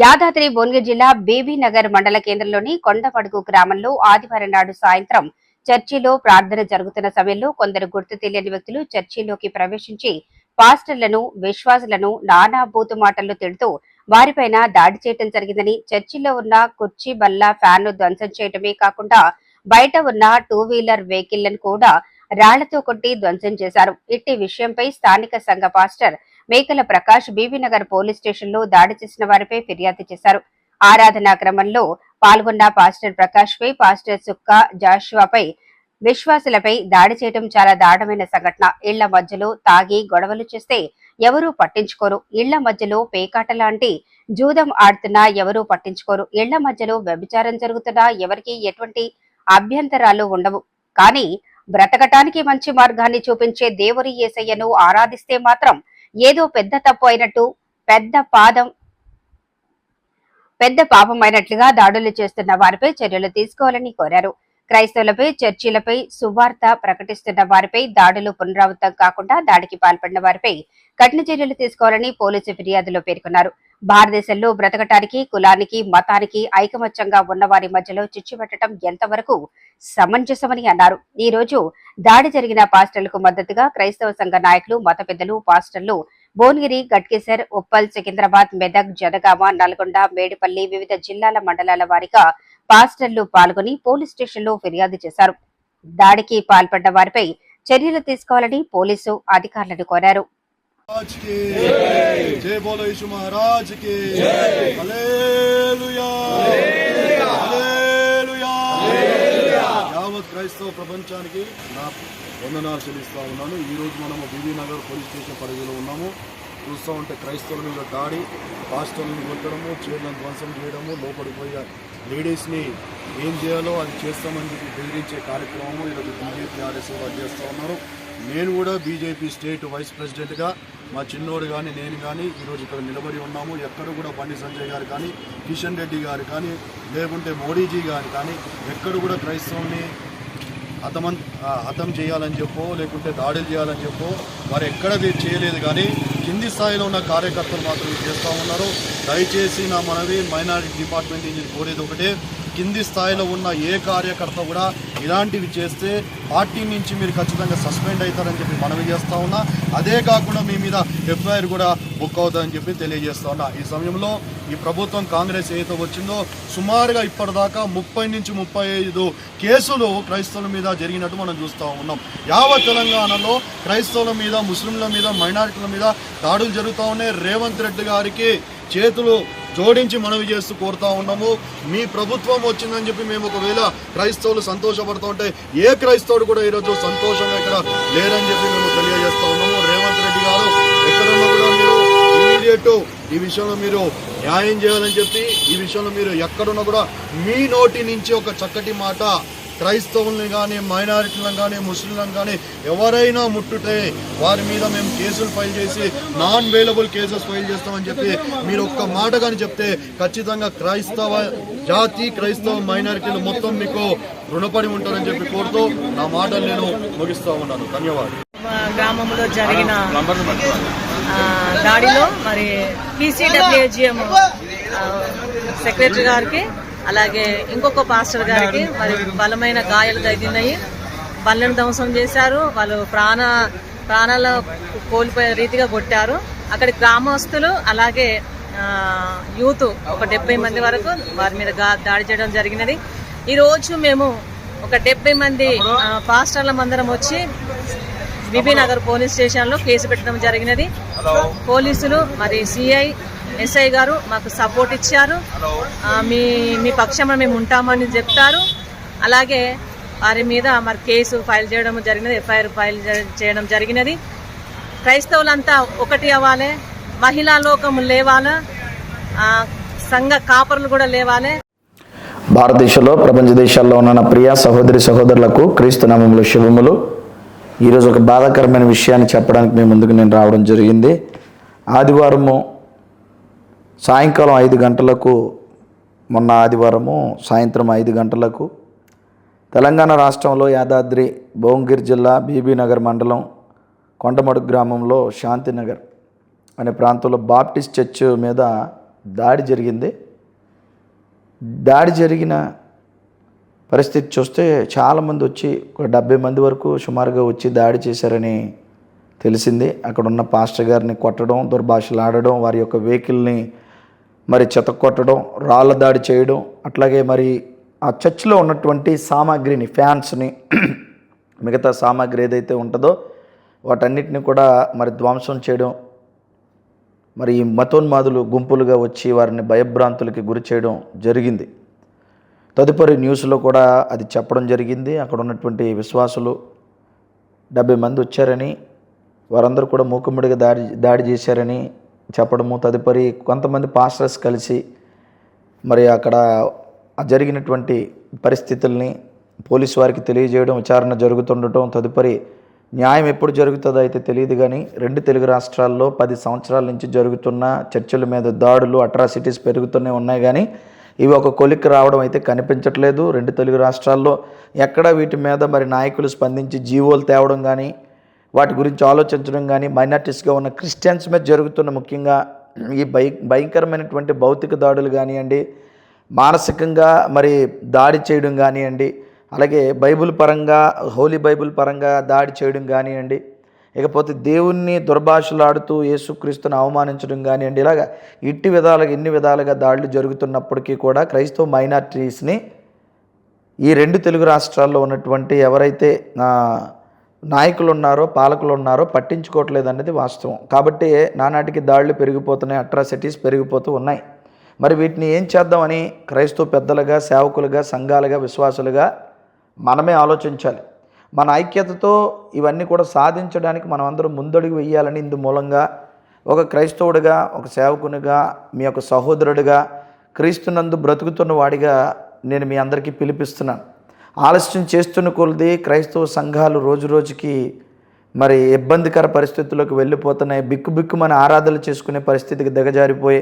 యాదాద్రి భువనగిరి జిల్లా బీబీ నగర్ మండల కేంద్రంలోని కొండపడుగు గ్రామంలో ఆదివారం నాడు సాయంత్రం చర్చిలో ప్రార్థన జరుగుతున్న సమయంలో కొందరు గుర్తు తెలియని వ్యక్తులు చర్చిలోకి ప్రవేశించి పాస్టర్లను విశ్వాసులను నానా బూతు మాటలు తిడుతూ వారిపైన దాడి చేయటం జరిగిందని చర్చిలో ఉన్న కుర్చీ బల్ల ఫ్యాన్ ధ్వంసం చేయటమే కాకుండా బయట ఉన్న టూ వీలర్ వెహికల్లను కూడా రాళ్ళతో కొట్టి ధ్వంసం చేశారు. ఇట్టి విషయంపై స్థానిక సంఘ పాస్టర్ మేకల ప్రకాష్ బీబీనగర్ పోలీస్ స్టేషన్లో దాడి చేసిన వారిపై ఫిర్యాదు చేశారు. ఆరాధనా క్రమంలో పాల్గొన్న పాస్టర్ ప్రకాష్ పై పాస్టర్ సుక్క జాషువాపై విశ్వాసులపై దాడి చేయడం చాలా దారుణమైన సంఘటన. ఇళ్ళ మధ్యలో తాగి గొడవలు చేస్తే ఎవరూ పట్టించుకోరు. ఇళ్ళ మధ్యలో పేకాట లాంటి జూదం ఆడుతున్నా ఎవరూ పట్టించుకోరు. ఇళ్ళ మధ్యలో వ్యభిచారం జరుగుతున్నా ఎవరికి ఎటువంటి అభ్యంతరాలు ఉండవు. కానీ బ్రతకటానికి మంచి మార్గాన్ని చూపించే దేవుని యేసయ్యను ఆరాధిస్తే మాత్రం ఏదో పెద్ద తప్పు అయినట్టు పెద్ద పాదం పెద్ద పాపం అయినట్లుగా దాడులు చేస్తున్న వారిపై చర్యలు తీసుకోవాలని కోరారు. క్రైస్తవులపై చర్చిలపై సువార్త ప్రకటిస్తున్న వారిపై దాడులు పునరావృతం కాకుండా దాడికి పాల్పడిన వారిపై కఠిన చర్యలు తీసుకోవాలని పోలీసు ఫిర్యాదులో పేర్కొన్నారు. భారతదేశంలో బ్రతకటానికి కులానికి మతానికి ఐకమత్యంగా ఉన్న వారి మధ్యలో చిచ్చు పెట్టడం ఎంతవరకు సమంజసమని అన్నారు. ఈ రోజు దాడి జరిగిన పాస్టర్లకు మద్దతుగా క్రైస్తవ సంఘ నాయకులు మత పెద్దలు పాస్టర్లు భువనగిరి గట్కేసర్ ఉప్పల్ సికింద్రాబాద్ మెదక్ జనగామ నల్గొండ మేడిపల్లి వివిధ జిల్లాల మండలాల వారిగా పాస్టర్లు పాల్గొని పోలీస్ స్టేషన్లో ఫిర్యాదు చేశారు. దాడికి పాల్పడ్డ వారిపై చర్యలు తీసుకోవాలని పోలీసు అధికారులను కోరారు. महाराज की जय बोलो यीशु महाराज की హల్లెలూయా హల్లెలూయా యావత్ క్రైస్తవ ప్రపంచానికి నా వందనాలు చెల్లిస్తా ఉన్నాను ఈ రోజు మనము బీబీ నగర్ పోలీస్ స్టేషన్ పరిధిలో ఉన్నాము చూస్తూ ఉంటే క్రైస్తవుల మీద దాడి పాస్టర్లను కొట్టడము చీరలను ధ్వంసం చేయడము లోపడిపోయే లేడీస్ని ఏం చేయాలో అది చేస్తామని చెప్పి బెదిరించే కార్యక్రమము ఈరోజు బీజేపీ ఆర్ఎస్ఏ వాళ్ళు చేస్తూ ఉన్నారు నేను కూడా బీజేపీ స్టేట్ వైస్ ప్రెసిడెంట్గా మా చిన్నోడు కానీ నేను కానీ ఈరోజు ఇక్కడ నిలబడి ఉన్నాము. ఎక్కడ కూడా బండి సంజయ్ గారు కానీ కిషన్ రెడ్డి గారు కానీ లేకుంటే మోడీజీ గారు కానీ ఎక్కడ కూడా క్రైస్తవుని హతమం హతం చేయాలని చెప్పో లేకుంటే దాడులు చేయాలని చెప్పో వారు ఎక్కడ చేయలేదు కానీ కింది స్థాయిలో ఉన్న కార్యకర్తలు మాత్రం చేస్తూ ఉన్నారు. దయచేసి నా మనవి మైనారిటీ డిపార్ట్మెంట్ నుంచి కోరేది ఒకటే కింది స్థాయిలో ఉన్న ఏ కార్యకర్త కూడా ఇలాంటివి చేస్తే పార్టీ నుంచి మీరు ఖచ్చితంగా సస్పెండ్ అవుతారని చెప్పి మనవి చేస్తా ఉన్నా. అదే కాకుండా మీ మీద ఎఫ్ఐఆర్ కూడా బుక్ అవుతుందని చెప్పి తెలియజేస్తా ఉన్నా. ఈ సమయంలో ఈ ప్రభుత్వం కాంగ్రెస్ ఏదైతే వచ్చిందో సుమారుగా ఇప్పటిదాకా ముప్పై నుంచి ముప్పై ఐదు కేసులు క్రైస్తవుల మీద జరిగినట్టు మనం చూస్తూ ఉన్నాం. యావత్ తెలంగాణలో క్రైస్తవుల మీద ముస్లింల మీద మైనారిటీల మీద దాడులు జరుగుతూ ఉన్నాయి. రేవంత్ రెడ్డి గారికి చేతులు జోడించి మనవి చేస్తూ కోరుతా ఉన్నాము. మీ ప్రభుత్వం వచ్చిందని చెప్పి మేము ఒకవేళ క్రైస్తవులు సంతోషపడుతూ ఉంటే ఏ క్రైస్తవుడు కూడా ఈరోజు సంతోషంగా ఇక్కడ లేరని చెప్పి మేము తెలియజేస్తా ఉన్నాము. రేవంత్ రెడ్డి గారు ఎక్కడున్నా కూడా మీరు ఇమీడియట్ ఈ విషయంలో మీరు న్యాయం చేయాలని చెప్పి ఈ విషయంలో మీరు ఎక్కడున్నా కూడా మీ నోటి నుంచి ఒక చక్కటి మాట క్రైస్తవుల్ని కానీ మైనారిటీలను కానీ ముస్లింలను కానీ ఎవరైనా ముట్టుతే వారి మీద మేము కేసులు ఫైల్ చేసి నాన్ వేలబుల్ కేసెస్ ఫైల్ చేస్తామని చెప్పి మీరు ఒక్క మాట కానీ చెప్తే ఖచ్చితంగా క్రైస్తవ జాతి క్రైస్తవ మైనారిటీలు మొత్తం మీకు రుణపడి ఉంటారని చెప్పి కోరుతూ నా మాటలు నేను ముగిస్తా ఉన్నాను. ధన్యవాదాలు. గ్రామంలో జరిగిన ఆ, దాడిలో మరి పీసీడబ్ల్యూజిఎం సెక్రటరీ గారికి అలాగే ఇంకొక పాస్టర్ గారికి మరి బలమైన గాయాలు తగిలినాయి. బళ్ళను ధ్వంసం చేశారు. వాళ్ళు ప్రాణ ప్రాణాల కోల్పోయే రీతిగా కొట్టారు. అక్కడి గ్రామస్తులు అలాగే యూత్ ఒక డెబ్బై మంది వరకు వారి మీద దాడి చేయడం జరిగినది. ఈ రోజు మేము ఒక డెబ్బై మంది పాస్టర్ల మందరం వచ్చి బీబీ నగర్ పోలీస్ స్టేషన్లో కేసు పెట్టడం జరిగినది. పోలీసులు మరి సిఐ ఎస్ఐ గారు మాకు సపోర్ట్ ఇచ్చారు. మీ మీ పక్షాన మేము ఉంటామని చెప్తారు. అలాగే వారి మీద మరి కేసు ఫైల్ చేయడం జరిగినది ఎఫ్ఐఆర్ ఫైల్ చేయడం జరిగినది. క్రైస్తవులంతా ఒకటి అవ్వాలి మహిళా లోకం లేవాలా ఆ, సంఘ కాపరులు కూడా లేవాలి. భారతదేశంలో ప్రపంచ దేశాల్లో ఉన్న నా ప్రియ సహోదరి సహోదరులకు క్రీస్తు నామములు శుభములు. ఈరోజు ఒక బాధాకరమైన విషయాన్ని చెప్పడానికి మీ ముందుకు నేను రావడం జరిగింది. ఆదివారము సాయంకాలం ఐదు గంటలకు మొన్న ఆదివారము సాయంత్రం ఐదు గంటలకు తెలంగాణ రాష్ట్రంలో యాదాద్రి భువనగిరి జిల్లా బీబీనగర్ మండలం కొండమడుగు గ్రామంలో శాంతినగర్ అనే ప్రాంతంలో బాప్టిస్ట్ చర్చ్ మీద దాడి జరిగింది. దాడి జరిగిన పరిస్థితి చూస్తే చాలామంది వచ్చి ఒక డెబ్బై మంది వరకు సుమారుగా వచ్చి దాడి చేశారని తెలిసింది. అక్కడ ఉన్న పాస్టర్ గారిని కొట్టడం దుర్భాషలాడడం వారి యొక్క వెహికల్ని మరి చెతకొట్టడం రాళ్ళ దాడి చేయడం అట్లాగే మరి ఆ చర్చిలో ఉన్నటువంటి సామాగ్రిని ఫ్యాన్స్ని మిగతా సామాగ్రి ఏదైతే ఉంటుందో వాటన్నిటిని కూడా మరి ధ్వంసం చేయడం మరి ఈ మతోన్మాదులు గుంపులుగా వచ్చి వారిని భయభ్రాంతులకి గురి చేయడం జరిగింది. తదుపరి న్యూస్లో కూడా అది చెప్పడం జరిగింది. అక్కడ ఉన్నటువంటి విశ్వాసులు డెబ్బై మంది వచ్చారని వారందరూ కూడా మూకుమ్మడిగా దాడి దాడి చేశారని చెప్పడము తదుపరి కొంతమంది పాస్టర్స్ కలిసి మరి అక్కడ జరిగినటువంటి పరిస్థితుల్ని పోలీసు వారికి తెలియజేయడం విచారణ జరుగుతుండటం తదుపరి న్యాయం ఎప్పుడు జరుగుతుందో అయితే తెలియదు కానీ రెండు తెలుగు రాష్ట్రాల్లో పది సంవత్సరాల నుంచి జరుగుతున్న చర్చల మీద దాడులు అట్రాసిటీస్ పెరుగుతూనే ఉన్నాయి కానీ ఇవి ఒక కొలిక్కి రావడం అయితే కనిపించట్లేదు. రెండు తెలుగు రాష్ట్రాల్లో ఎక్కడ వీటి మీద మరి నాయకులు స్పందించి జీవోలు తేవడం కానీ వాటి గురించి ఆలోచించడం కానీ మైనార్టీస్గా ఉన్న క్రిస్టియన్స్ మీద జరుగుతున్న ముఖ్యంగా ఈ భయ భయంకరమైనటువంటి భౌతిక దాడులు కానివ్వండి మానసికంగా మరి దాడి చేయడం కానివ్వండి అలాగే బైబిల్ పరంగా హోలీ బైబిల్ పరంగా దాడి చేయడం కానివ్వండి ఇకపోతే దేవుణ్ణి దుర్భాషలాడుతూ యేసుక్రీస్తుని అవమానించడం కానివ్వండి ఇలాగ ఇట్టి విధాలుగా ఇన్ని విధాలుగా దాడులు జరుగుతున్నప్పటికీ కూడా క్రైస్తవ మైనార్టీస్ని ఈ రెండు తెలుగు రాష్ట్రాల్లో ఉన్నటువంటి ఎవరైతే నాయకులు ఉన్నారో పాలకులు ఉన్నారో పట్టించుకోవట్లేదు అనేది వాస్తవం. కాబట్టి నానాటికి దాడులు పెరిగిపోతున్నాయి అట్రాసిటీస్ పెరిగిపోతూ ఉన్నాయి. మరి వీటిని ఏం చేద్దామని క్రైస్తవ పెద్దలుగా సేవకులుగా సంఘాలుగా విశ్వాసులుగా మనమే ఆలోచించాలి. మన ఐక్యతతో ఇవన్నీ కూడా సాధించడానికి మనం అందరం ముందడుగు వేయాలని ఇందు మూలంగా ఒక క్రైస్తవుడిగా ఒక సేవకునిగా మీ యొక్క సహోదరుడిగా క్రీస్తునందు బ్రతుకుతున్న వాడిగా నేను మీ అందరికీ పిలిపిస్తున్నాను. ఆలస్యం చేస్తున్న కొలది క్రైస్తవ సంఘాలు రోజు రోజుకి మరి ఇబ్బందికర పరిస్థితుల్లోకి వెళ్ళిపోతున్నాయి. బిక్కు బిక్కుమని ఆరాధనలు చేసుకునే పరిస్థితికి దిగజారిపోయి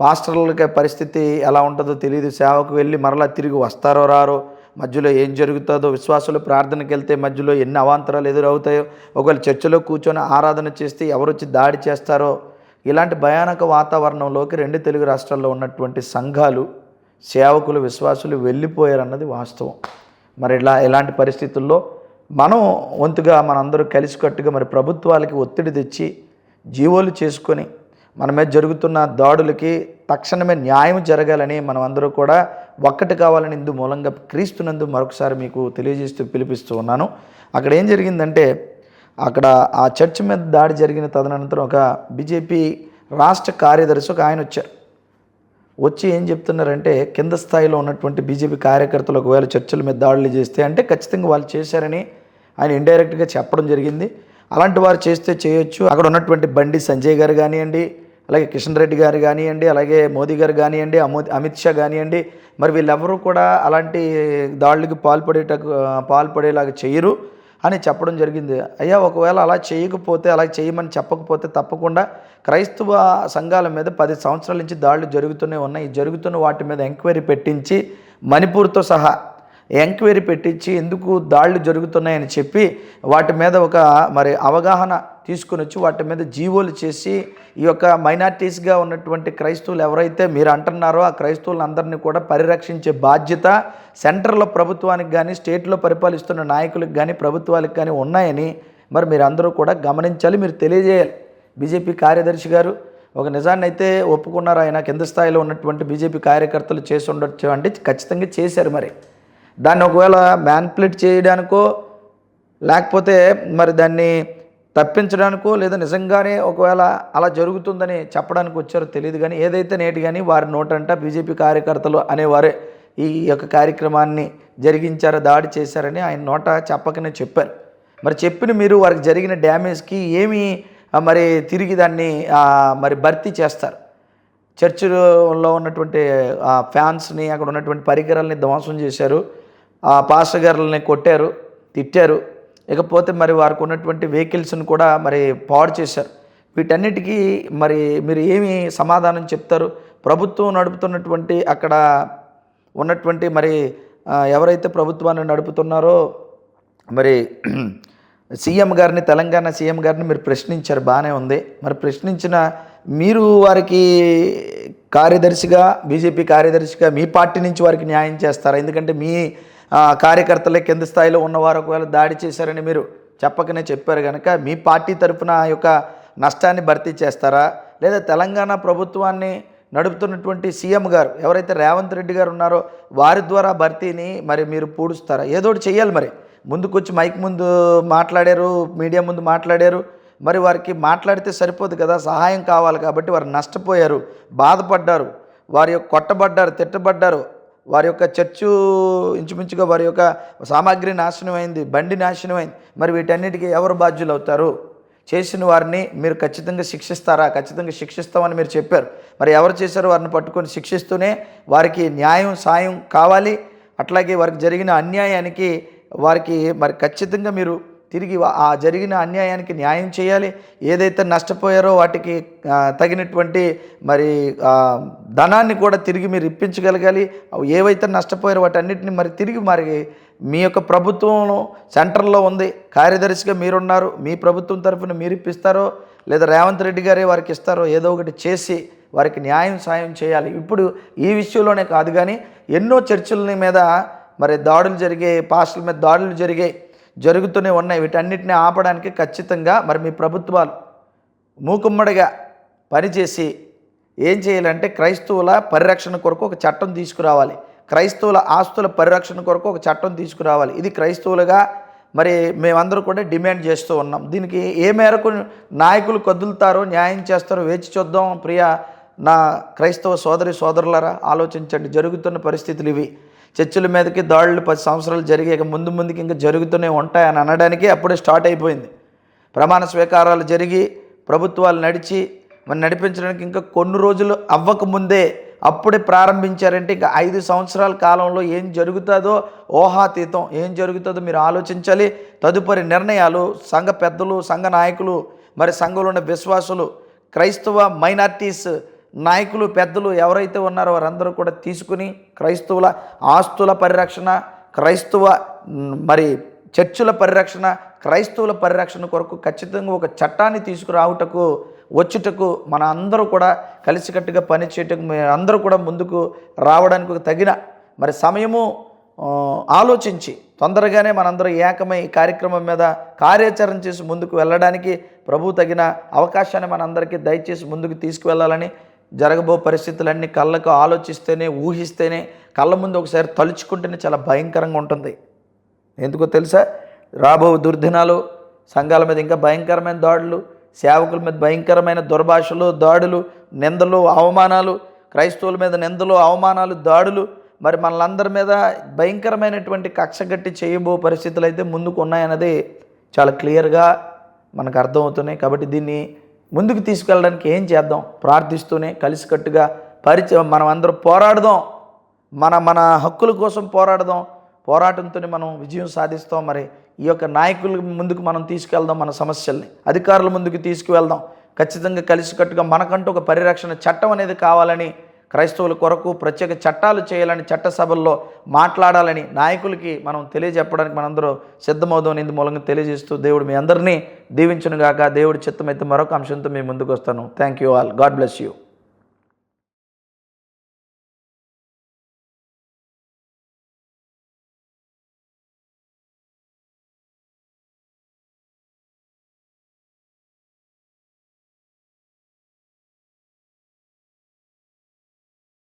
పాస్టర్లకి పరిస్థితి ఎలా ఉంటుందో తెలియదు సేవకు వెళ్ళి మరలా తిరిగి వస్తారో రారో మధ్యలో ఏం జరుగుతుందో విశ్వాసులు ప్రార్థనకి వెళ్తే మధ్యలో ఎన్ని అవాంతరాలు ఎదురవుతాయో ఒకవేళ చర్చిలో కూర్చొని ఆరాధన చేస్తే ఎవరు వచ్చి దాడి చేస్తారో ఇలాంటి భయానక వాతావరణంలోకి రెండు తెలుగు రాష్ట్రాల్లో ఉన్నటువంటి సంఘాలు సేవకులు విశ్వాసులు వెళ్ళిపోయారన్నది వాస్తవం. మరి ఇలా ఇలాంటి పరిస్థితుల్లో మనం వంతుగా మనందరూ కలిసికట్టుగా మరి ప్రభుత్వాలకి ఒత్తిడి తెచ్చి జీవోలు చేసుకొని మన మీద జరుగుతున్న దాడులకి తక్షణమే న్యాయం జరగాలని మనం అందరూ కూడా ఒక్కటి కావాలని ఇందు మూలంగా క్రీస్తునందు మరొకసారి మీకు తెలియజేస్తూ పిలిపిస్తూ ఉన్నాను. అక్కడ ఏం జరిగిందంటే అక్కడ ఆ చర్చ్ మీద దాడి జరిగిన తదనంతరం ఒక బీజేపీ రాష్ట్ర కార్యదర్శి ఒక ఆయన వచ్చారు. వచ్చి ఏం చెప్తున్నారంటే కింద స్థాయిలో ఉన్నటువంటి బీజేపీ కార్యకర్తలు ఒకవేళ చర్చల మీద దాడులు చేస్తే అంటే ఖచ్చితంగా వాళ్ళు చేశారని ఆయన ఇండైరెక్ట్గా చెప్పడం జరిగింది. అలాంటి వారు చేస్తే చేయొచ్చు. అక్కడ ఉన్నటువంటి బండి సంజయ్ గారు కానివ్వండి అలాగే కిషన్ రెడ్డి గారు కానివ్వండి అలాగే మోదీ గారు కానివ్వండి అమిత్ షా కానివ్వండి మరి వీళ్ళెవరూ కూడా అలాంటి దాడులకు పాల్పడేట పాల్పడేలాగా చేయరు. అని చెప్పడం జరిగింది. అయ్యా ఒకవేళ అలా చేయకపోతే అలా చేయమని చెప్పకపోతే తప్పకుండా క్రైస్తవ సంఘాల మీద పది సంవత్సరాల నుంచి దాడులు జరుగుతూనే ఉన్నాయి. జరుగుతున్న వాటి మీద ఎంక్వైరీ పెట్టించి మణిపూర్తో సహా ఎంక్వైరీ పెట్టించి ఎందుకు దాడులు జరుగుతున్నాయని చెప్పి వాటి మీద ఒక మరి అవగాహన తీసుకుని వచ్చి వాటి మీద జీవోలు చేసి ఈ యొక్క మైనార్టీస్గా ఉన్నటువంటి క్రైస్తవులు ఎవరైతే మీరు అంటున్నారో ఆ క్రైస్తవులందరినీ కూడా పరిరక్షించే బాధ్యత సెంటర్లో ప్రభుత్వానికి కానీ స్టేట్లో పరిపాలిస్తున్న నాయకులకు కానీ ప్రభుత్వాలకు కానీ ఉన్నాయని మరి మీరు అందరూ కూడా గమనించాలి మీరు తెలియజేయాలి. బీజేపీ కార్యదర్శి గారు ఒక నిజాన్ని అయితే ఒప్పుకున్నారు. ఆయన కింద స్థాయిలో ఉన్నటువంటి బీజేపీ కార్యకర్తలు చేసి ఉండొచ్చు అంటే ఖచ్చితంగా చేశారు మరి. దాన్ని ఒకవేళ మ్యాన్ప్లేట్ చేయడానికో లేకపోతే మరి దాన్ని తప్పించడానికో లేదా నిజంగానే ఒకవేళ అలా జరుగుతుందని చెప్పడానికి వచ్చారో తెలియదు కానీ ఏదైతే నేటి కానీ వారి నోటంట బీజేపీ కార్యకర్తలు అనేవారే ఈ యొక్క కార్యక్రమాన్ని జరిగించారో దాడి చేశారని ఆయన నోట చెప్పకనే చెప్పారు. మరి చెప్పిన మీరు వారికి జరిగిన డ్యామేజ్కి ఏమి మరి తిరిగి దాన్ని మరి భర్తీ చేస్తారు? చర్చిలో ఉన్నటువంటి ఫ్యాన్స్ని అక్కడ ఉన్నటువంటి పరికరాలని ధ్వంసం చేశారు. ఆ పాస్టర్ గారులని కొట్టారు తిట్టారు. ఇకపోతే మరి వారికి ఉన్నటువంటి వెహికల్స్ని కూడా మరి పాడు చేశారు. వీటన్నిటికీ మరి మీరు ఏమి సమాధానం చెప్తారు? ప్రభుత్వం నడుపుతున్నటువంటి అక్కడ ఉన్నటువంటి మరి ఎవరైతే ప్రభుత్వాన్ని నడుపుతున్నారో మరి సీఎం గారిని తెలంగాణ సీఎం గారిని మీరు ప్రశ్నించారు బాగానే ఉంది. మరి ప్రశ్నించిన మీరు వారికి కార్యదర్శిగా బీజేపీ కార్యదర్శిగా మీ పార్టీ నుంచి వారికి న్యాయం చేస్తారా? ఎందుకంటే మీ కార్యకర్తలే కింద స్థాయిలో ఉన్నవారు ఒకవేళ దాడి చేశారని మీరు చెప్పకనే చెప్పారు కనుక మీ పార్టీ తరఫున ఆ యొక్క నష్టాన్ని భర్తీ చేస్తారా? లేదా తెలంగాణ ప్రభుత్వాన్ని నడుపుతున్నటువంటి సీఎం గారు ఎవరైతే రేవంత్ రెడ్డి గారు ఉన్నారో వారి ద్వారా భర్తీని మరి మీరు పూడుస్తారా? ఏదో ఒకటి చేయాలి మరి. ముందుకొచ్చి మైక్ ముందు మాట్లాడారు మీడియా ముందు మాట్లాడారు. మరి వారికి మాట్లాడితే సరిపోదు కదా సహాయం కావాలి కాబట్టి వారు నష్టపోయారు బాధపడ్డారు వారి యొక్క కొట్టబడ్డారు తిట్టబడ్డారు. వారి యొక్క చర్చు ఇంచుమించుగా వారి యొక్క సామాగ్రి నాశనమైంది బండి నాశనమైంది. మరి వీటన్నిటికీ ఎవరు బాధ్యులు అవుతారు చేసిన వారిని మీరు ఖచ్చితంగా శిక్షిస్తారా? ఖచ్చితంగా శిక్షిస్తామని మీరు చెప్పారు. మరి ఎవరు చేశారో వారిని పట్టుకొని శిక్షిస్తూనే వారికి న్యాయం సాయం కావాలి. అట్లాగే వారికి జరిగిన అన్యాయానికి వారికి మరి ఖచ్చితంగా మీరు తిరిగి ఆ జరిగిన అన్యాయానికి న్యాయం చేయాలి. ఏదైతే నష్టపోయారో వాటికి తగినటువంటి మరి ధనాన్ని కూడా తిరిగి మీరు ఇప్పించగలగాలి. ఏవైతే నష్టపోయారో వాటన్నిటిని మరి తిరిగి మరి మీ యొక్క ప్రభుత్వం సెంటర్లో ఉంది. కార్యదర్శిగా మీరున్నారు. మీ ప్రభుత్వం తరఫున మీరు ఇప్పిస్తారో లేదా రేవంత్ రెడ్డి గారే వారికి ఇస్తారో ఏదో ఒకటి చేసి వారికి న్యాయం సాయం చేయాలి. ఇప్పుడు ఈ విషయంలోనే కాదు కానీ ఎన్నో చర్చల మీద మరి దాడులు జరిగే పాస్టర్ల మీద దాడులు జరిగాయి. జరుగుతూనే ఉన్నాయి. వీటన్నిటిని ఆపడానికి ఖచ్చితంగా మరి మీ ప్రభుత్వాలు మూకుమ్మడిగా పనిచేసి ఏం చేయాలంటే క్రైస్తవుల పరిరక్షణ కొరకు ఒక చట్టం తీసుకురావాలి. క్రైస్తవుల ఆస్తుల పరిరక్షణ కొరకు ఒక చట్టం తీసుకురావాలి. ఇది క్రైస్తవులుగా మరి మేమందరూ కూడా డిమాండ్ చేస్తూ ఉన్నాం. దీనికి ఏ మేరకు నాయకులు కదులుతారో న్యాయం చేస్తారో వేచి చూద్దాం. ప్రియ నా క్రైస్తవ సోదరి సోదరులరా ఆలోచించండి. జరుగుతున్న పరిస్థితులు ఇవి. చర్చిల మీదకి దాడులు పది సంవత్సరాలు జరిగాక ముందు ముందుకి ఇంకా జరుగుతూనే ఉంటాయని అనడానికి అప్పుడే స్టార్ట్ అయిపోయింది. ప్రమాణ స్వీకారాలు జరిగి ప్రభుత్వాలు నడిచి మరి నడిపించడానికి ఇంకా కొన్ని రోజులు అవ్వకముందే అప్పుడే ప్రారంభించారంటే ఇంకా ఐదు సంవత్సరాల కాలంలో ఏం జరుగుతుందో ఊహాతీతం. ఏం జరుగుతుందో మీరు ఆలోచించాలి. తదుపరి నిర్ణయాలు సంఘ పెద్దలు సంఘ నాయకులు మరి సంఘంలో ఉన్న విశ్వాసులు క్రైస్తవ మైనార్టీస్ నాయకులు పెద్దలు ఎవరైతే ఉన్నారో వారందరూ కూడా తీసుకుని క్రైస్తవుల ఆస్తుల పరిరక్షణ క్రైస్తవ మరి చర్చుల పరిరక్షణ క్రైస్తవుల పరిరక్షణ కొరకు ఖచ్చితంగా ఒక చట్టాన్ని తీసుకురావుటకు వచ్చుటకు మన అందరూ కూడా కలిసికట్టుగా పనిచేయటకు మీ అందరూ కూడా ముందుకు రావడానికి ఒక తగిన మరి సమయము ఆలోచించి తొందరగానే మనందరం ఏకమై కార్యక్రమం మీద కార్యాచరణ చేసి ముందుకు వెళ్ళడానికి ప్రభు తగిన అవకాశాన్ని మనందరికీ దయచేసి ముందుకు తీసుకువెళ్ళాలని జరగబో పరిస్థితులన్నీ కళ్ళకు ఆలోచిస్తేనే ఊహిస్తేనే కళ్ళ ముందు ఒకసారి తలుచుకుంటేనే చాలా భయంకరంగా ఉంటుంది. ఎందుకో తెలుసా? రాబో దుర్దినాలు సంఘాల మీద ఇంకా భయంకరమైన దాడులు సేవకుల మీద భయంకరమైన దుర్భాషలు దాడులు నిందలు అవమానాలు క్రైస్తవుల మీద నిందలు అవమానాలు దాడులు మరి మనలందరి మీద భయంకరమైనటువంటి కక్ష గట్టి చేయబో పరిస్థితులు అయితే ముందుకు ఉన్నాయన్నది చాలా క్లియర్గా మనకు అర్థమవుతున్నాయి. కాబట్టి దీన్ని ముందుకు తీసుకెళ్ళడానికి ఏం చేద్దాం? ప్రార్థిస్తూనే కలిసికట్టుగా పరిచయం. మనం అందరం పోరాడదాం. మన మన హక్కుల కోసం పోరాడదాం. పోరాటంతోనే మనం విజయం సాధిస్తాం. మరి ఈ యొక్క నాయకుల ముందుకు మనం తీసుకెళ్దాం మన సమస్యల్ని. అధికారుల ముందుకు తీసుకువెళ్దాం. ఖచ్చితంగా కలిసికట్టుగా మనకంటూ ఒక పరిరక్షణ చట్టం అనేది కావాలని క్రైస్తవుల కొరకు ప్రత్యేక చట్టాలు చేయాలని చట్టసభల్లో మాట్లాడాలని నాయకులకి మనం తెలియజెప్పడానికి మనందరూ సిద్ధమవుదాం ఇందు మూలంగా తెలియజేస్తూ దేవుడు మీ అందరినీ దీవించునుగాక. దేవుడి చిత్తమైతే మరొక అంశంతో మీ ముందుకు వస్తాను. Thank you all God bless you